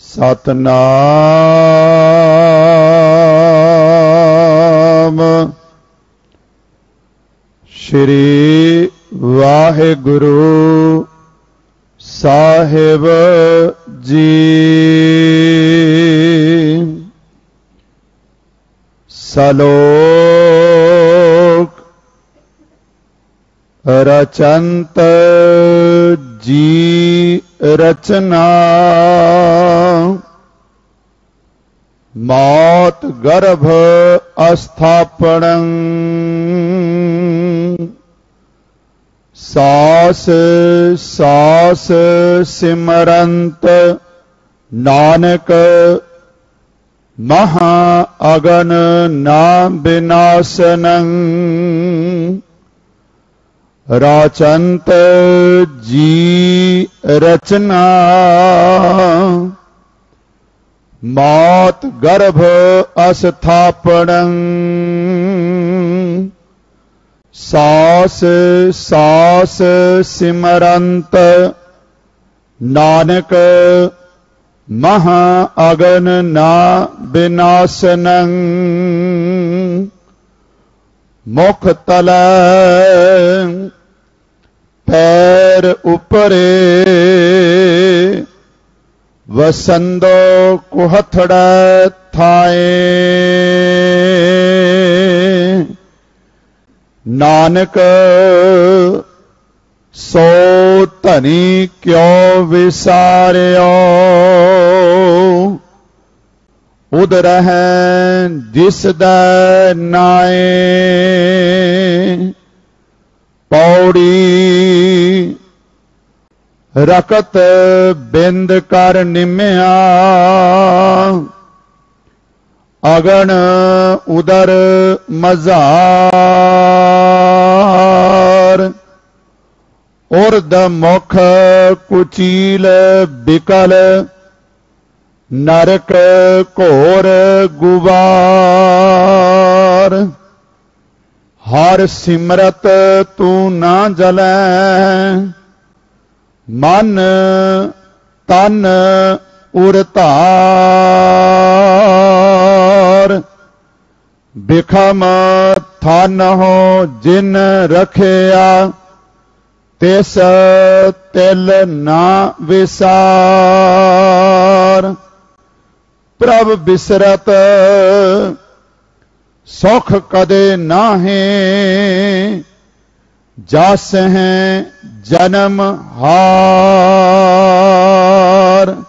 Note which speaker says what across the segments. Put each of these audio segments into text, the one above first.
Speaker 1: ਸਤਨਾਮ। ਸ਼੍ਰੀ ਵਾਹਿਗੁਰੂ ਸਾਹਿਬ ਜੀ। ਸਲੋਕ ਰਚੰਤ ਜੀ ਰਚਨਾ। मौत गर्भ अस्थापण सास सास सिमरंत नानक महा अगन नाम विनाशन राचंत जी रचना। ਮਾਤ ਗਰਭ ਅਸਥਾਪਣੰ। ਸਾਸ ਸਾਸ ਸਿਮਰੰਤ। ਨਾਨਕ ਮਹਾ ਅਗਨ ਨਾ ਬਿਨਾਸਨੰ। ਮੁਖ ਤਲੈ ਪੈਰ ਉਪਰੇ। वसंदो कुहथड़ थाए। नानक सो धनी क्यों विसारे उदर है जिस दाए पौड़ी ਰਕਤ ਬਿੰਦ ਕਰ ਨਿਮਿਆ। ਅਗਣ ਉਦਰ ਮਜ਼ਾਰ। ਉਰਦ ਮੁਖ ਕੁਚੀਲ ਬਿਕਲ। ਨਰਕ ਘੋਰ ਗੁਵਾਰ ਹਰ ਸਿਮਰਤ ਤੂੰ ਨਾ ਜਲੈ। ਮਨ ਤਨ ਉਰਤਾਰ ਬਿਖਮ ਥਨ ਹੋ ਜਿਨ ਰਖਿਆ ਤਿਸ ਤਿਲ ਨਾ ਵਿਸਾਰ ਪ੍ਰਭ ਬਿਸਰਤ ਸੁਖ ਕਦੇ ਨਾਹੇ जास हैं जन्म हार।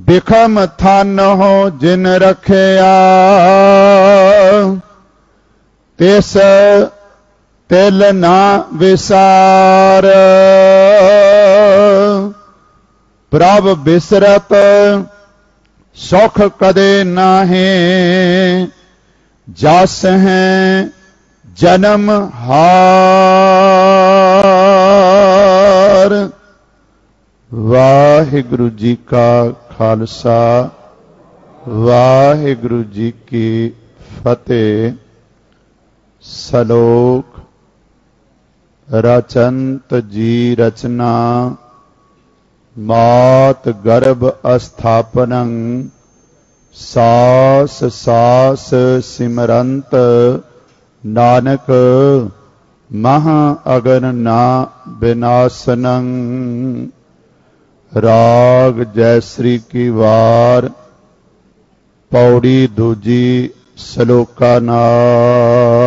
Speaker 1: बिखम थान हो जिन रखया तेस तिल ना विसार। प्रभ बिसरत सुख कदे नाहे। जास हैं जन्म हार। वाहिगुरु जी का खालसा, वाहिगुरु जी की फतेह। सलोक, रचंत जी रचना, मात गर्भ स्थापन सास सास सिमरंत। ਨਾਨਕ ਮਹਾ ਅਗਨ ਨਾ ਬਿਨਾਸਨੰ। ਰਾਗ ਜੈਸਰੀ ਕੀ ਵਾਰ ਪੌੜੀ ਦੂਜੀ ਸ਼ਲੋਕਾ ਨਾਲ।